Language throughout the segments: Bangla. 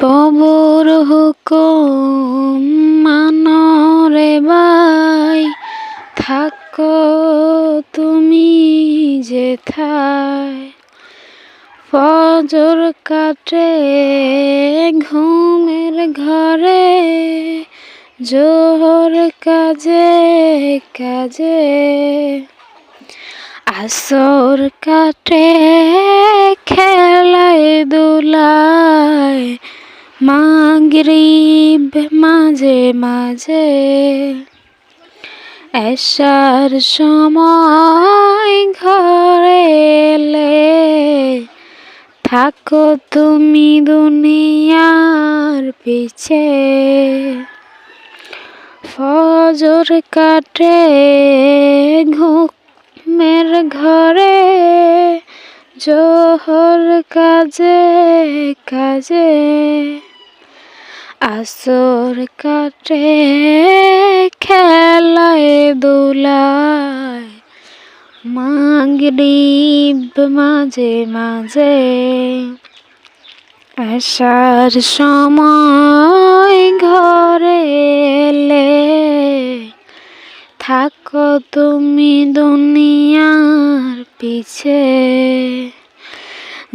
প্রভুর হুকুম মানরে বাই থাকো তুমি যেথায় ফজর কাটে ঘুমের ঘরে, জোহর কাজে কাজে। আসর কাটে খেলায় দুলায় মাগরিব মাঝে মাঝে এসার সময় ঘরে এলে থাকো তুমি দুনিয়ার পিছে। ফজর কাটে ঘুমের ঘরে, জোহর কাজে কাজে। আসর কাটে, খেলায় দুলায়। মাগরিব মাঝে মাঝে আসার সময় ঘরে এলে, থাকো তুমি দুনিয়ার পিছে,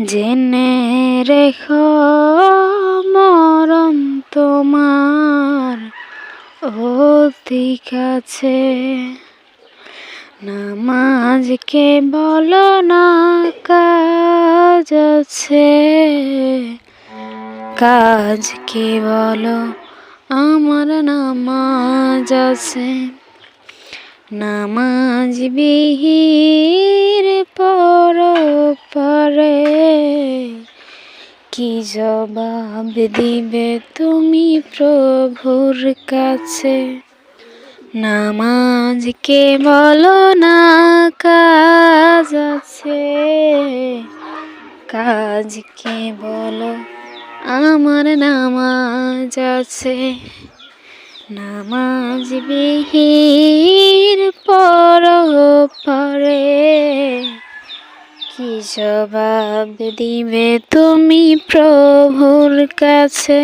জেনে রেখো মরণ তোমার অতি কাছে। নামাজকে বলো না কাজ আছে। কাজকে বলো আমার নামাজ আছে। নামাজ বিহির পর পরে কি জবাব দিবে তুমি প্রভুর কাছে? নামাজকে বলো না কাজ আছে? কাজকে বলো? আমার নামাজ আছে। নামাজ বিহির পর কি জবাব দিবে তুমি প্রভুর কাছে।